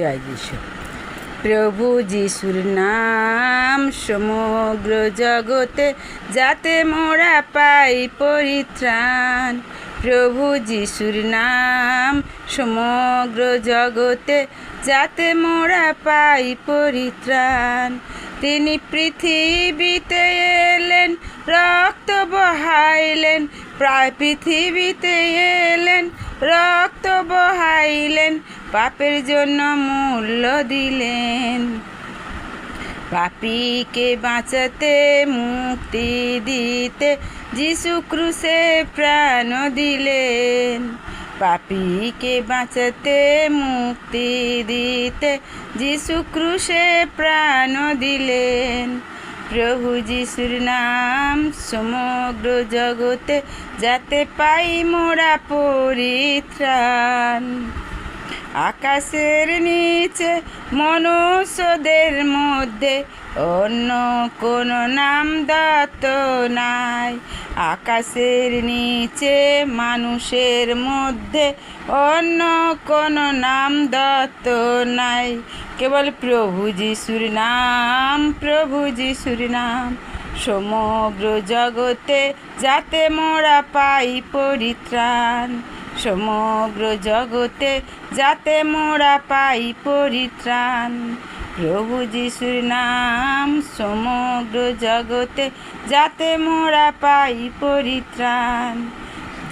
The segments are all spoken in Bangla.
জয় যিশু প্রভু যিশুর নাম সমগ্র জগতে যাতে মোরা পাই পরিত্রাণ। প্রভু যিশুর নাম সমগ্র জগতে যাতে মোরা পাই পরিত্রাণ। তিনি পৃথিবীতে এলেন, রক্ত বহাইলেন, প্রায় পৃথিবীতে এলেন রক্ত বহাইলেন, পাপের জন্য মূল্য দিলেন। পাপীকে বাঁচাতে, মুক্তি দিতে যিশু ক্রুশে প্রাণ দিলেন। পাপীকে বাঁচাতে, মুক্তি দিতে যিশু ক্রুশে প্রাণ দিলেন। প্রভু যিশুর নাম সমগ্র জগতে যাতে পাই মোরা পরিত্রাণ। আকাশের নিচে মনুষ্যদের মধ্যে অন্য কোনো নাম দত্ত নাই। আকাশের নিচে মানুষের মধ্যে অন্য কোনো নাম দত্ত নাই। কেবল প্রভু যিশুর নাম, প্রভু যিশুর নাম। সমগ্র জগতে যাতে মোরা পাই পরিত্রাণ। সমগ্র জগতে যাতে মোরা পাই পরিত্রাণ। প্রভু যিশুর নাম সমগ্র জগতে যাতে মোরা পাই পরিত্রাণ।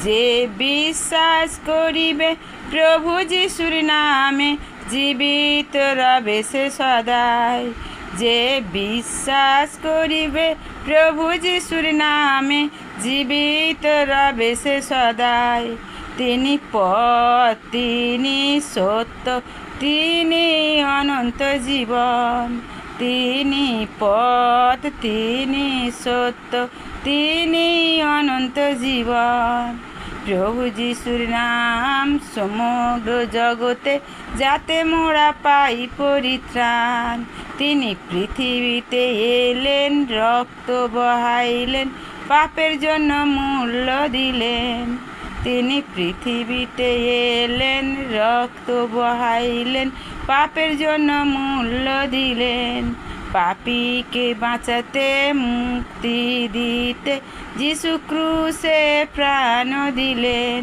যে বিশ্বাস করিবে প্রভু যিশুর নামে জীবিত রবে সে সদাই। যে বিশ্বাস করিবে প্রভু যিশুর নামে জীবিত রবে সে সদাই। তিনি পথ, তিনি সত্য, তিনি অনন্ত জীবন। তিনি পথ, তিনি সত্য, তিনি অনন্ত জীবন। প্রভু যিশুর নাম সমগ্র জগতে যাতে মোরা পাই পরিত্রাণ। তিনি পৃথিবীতে এলেন, রক্ত বহাইলেন, পাপের জন্য মূল্য দিলেন। তিনি পৃথিবীতে এলেন, রক্ত বহাইলেন, পাপের জন্য মূল্য দিলেন। পাপীকে বাঁচাতে, মুক্তি দিতে যিশু ক্রুশে প্রাণ দিলেন।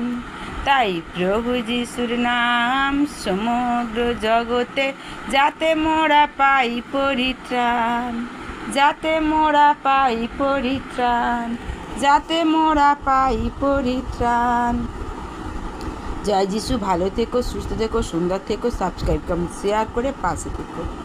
তাই প্রভু যিশুর নাম সমগ্র জগতে যাতে মোরা পাই পরিত্রাণ, যাতে মোরা পাই পরিত্রাণ। যাতে মোরা পাই পরিত্রাণ। জয় যিশু, ভালো থেকো, সুস্থ থেকো, সুন্দর থেকো, সাবস্ক্রাইব কমেন্ট শেয়ার করে পাশে থেকো।